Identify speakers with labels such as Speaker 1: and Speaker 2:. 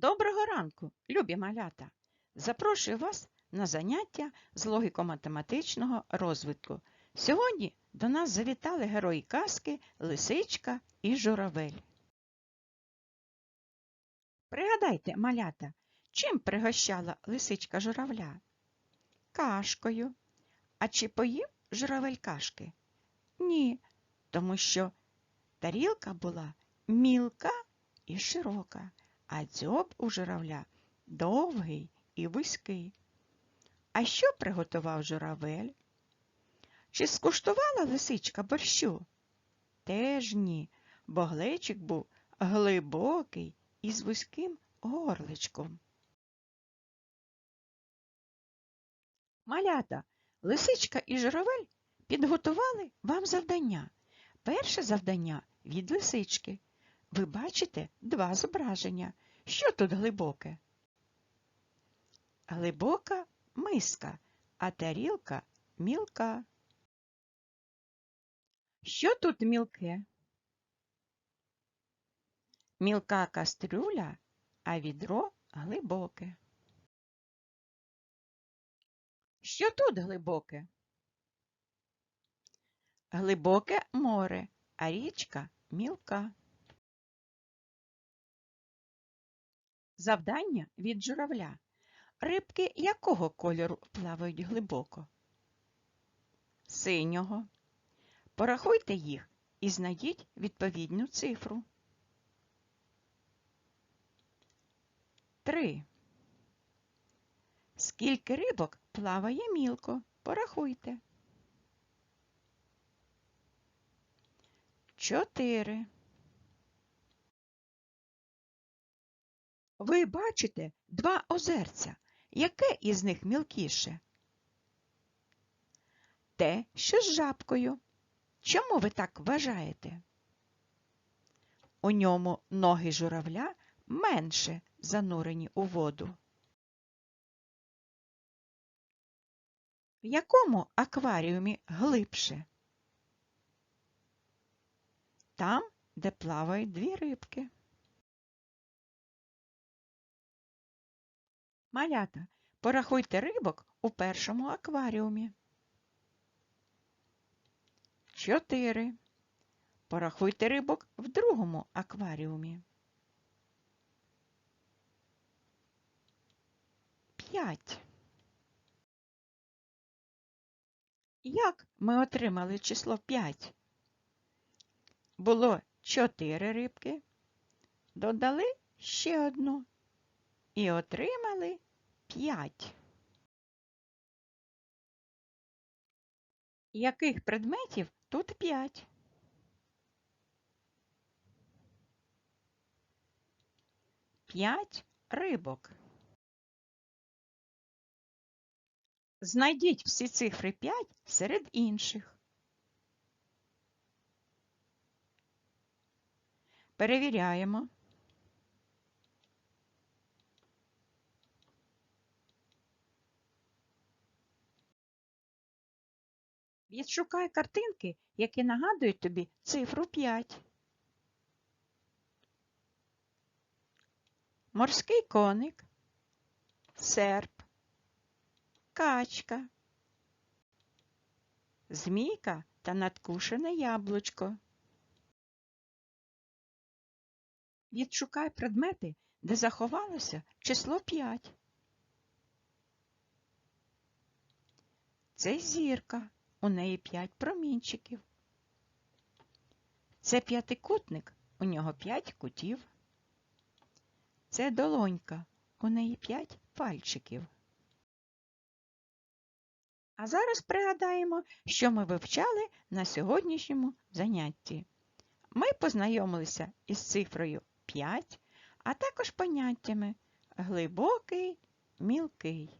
Speaker 1: Доброго ранку, любі малята! Запрошую вас на заняття з логіко-математичного розвитку. Сьогодні до нас завітали герої казки Лисичка і Журавель. Пригадайте, малята, чим пригощала лисичка журавля? Кашкою. А чи поїв журавель кашки? Ні, тому що тарілка була мілка і широка а дзьоб у журавля довгий і вузький. А що приготував журавель? Чи скуштувала лисичка борщу? Теж ні, бо глечик був глибокий і з вузьким горличком. Малята, лисичка і журавель підготували вам завдання. Перше завдання від лисички. Ви бачите два зображення. Що тут глибоке? Глибока миска, а тарілка мілка. Що тут мілке? Мілка кастрюля, а відро глибоке. Що тут глибоке? Глибоке море, а річка мілка. Завдання від журавля. Рибки якого кольору плавають глибоко? Синього. Порахуйте їх і знайдіть відповідну цифру. Три. Скільки рибок плаває мілко? Порахуйте. Чотири. Ви бачите два озерця. Яке із них мілкіше? Те, що з жабкою. Чому ви так вважаєте? У ньому ноги журавля менше занурені у воду. В якому акваріумі глибше? Там, де плавають дві рибки. Малята, порахуйте рибок у першому акваріумі. Чотири. Порахуйте рибок в другому акваріумі. П'ять. Як ми отримали число 5? Було 4 рибки, додали ще одну і отримали 5. Яких предметів тут 5? П'ять рибок. Знайдіть всі цифри 5 серед інших. Перевіряємо. Відшукай картинки, які нагадують тобі цифру 5. Морський коник, серп, качка, змійка та надкушене яблучко. Відшукай предмети, де заховалося число 5. Це зірка. У неї п'ять промінчиків. Це п'ятикутник, у нього п'ять кутів. Це долонька, у неї п'ять пальчиків. А зараз пригадаємо, що ми вивчали на сьогоднішньому занятті. Ми познайомилися із цифрою 5, а також поняттями глибокий, мілкий.